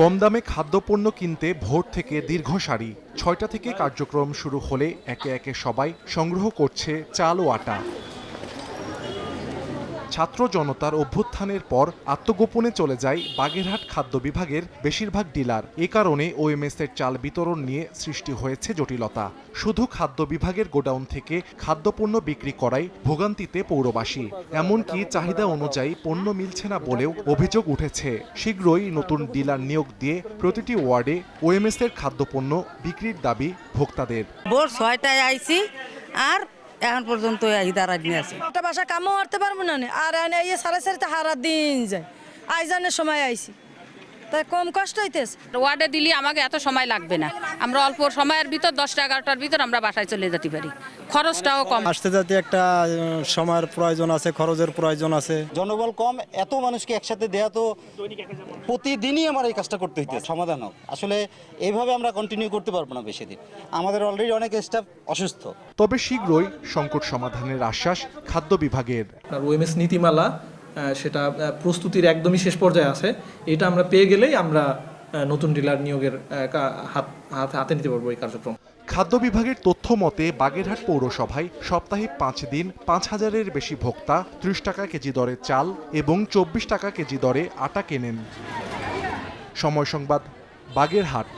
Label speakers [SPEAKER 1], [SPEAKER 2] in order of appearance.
[SPEAKER 1] কম দামে খাদ্যপণ্য কিনতে ভোর থেকে দীর্ঘ সারি। ছয়টা থেকে কার্যক্রম শুরু হলে একে একে সবাই সংগ্রহ করছে চাল ও আটা। ছাত্র জনতার অভ্যুত্থানের পর আত্মগোপনে চলে যায় বাগেরহাট খাদ্য বিভাগের বেশিরভাগ ডিলার। এ কারণে ওএমএস এর চাল বিতরণ নিয়ে সৃষ্টি হয়েছে জটিলতা। শুধু খাদ্য বিভাগের গোডাউন থেকে খাদ্যপণ্য বিক্রি করায় ভোগান্তিতে পৌরবাসী। এমনকি চাহিদা অনুযায়ী পণ্য মিলছে না বলেও অভিযোগ উঠেছে। শীঘ্রই নতুন ডিলার নিয়োগ দিয়ে প্রতিটি ওয়ার্ডে ওএমএস এর খাদ্যপণ্য বিক্রির দাবি ভোক্তাদের।
[SPEAKER 2] ভোর ছয়টায় আইছি আর এখন পর্যন্ত এই দাঁড়াই নিয়ে আছে।
[SPEAKER 3] একটা বাসা কামও করতে পারব না। আর এই সারা সারিতে হারা দিন যায়। আইজানের সময় আইছি। তাই কম কষ্ট হইতেছে?
[SPEAKER 4] ওয়ার্ডে দিলে আমাকে এত সময় লাগবে না। আমরা অল্প সময়ের ভিতর দশটা এগারোটার ভিতর আমরা বাসায় চলে যেতে পারি। খরচটাও কম।
[SPEAKER 5] আসতে যাতে একটা সময়ের প্রয়োজন আছে খরচের প্রয়োজন আছে।
[SPEAKER 6] জনবল কম এত মানুষকে একসাথে দেয়া তো প্রতিদিনই আমার এই কাজটা করতে হইতে সমাধান হোক আসলে এইভাবে আমরা কন্টিনিউ করতে পারব না বেশি দিন। আমাদের অলরেডি অনেক স্টাফ অসুস্থ।
[SPEAKER 1] তবে শীঘ্রই সংকট সমাধানের আশ্বাস খাদ্য বিভাগের।
[SPEAKER 7] ওএমএস নীতিমালা সেটা প্রস্তুতির একদমই শেষ পর্যায়ে আছে। এটা আমরা পেয়ে গেলেই আমরা নতুন ডিলার নিয়োগের হাত, হাতে নিতে পারব এই কার্যক্রম।
[SPEAKER 1] খাদ্য বিভাগের তথ্য মতে, বাগেরহাট পৌরসভায় সপ্তাহে পাঁচ দিন পাঁচ হাজারের বেশি ভোক্তা, ত্রিশ টাকা কেজি দরে চাল এবং চব্বিশ টাকা কেজি দরে আটা কেনেন। সময় সংবাদ, বাগেরহাট।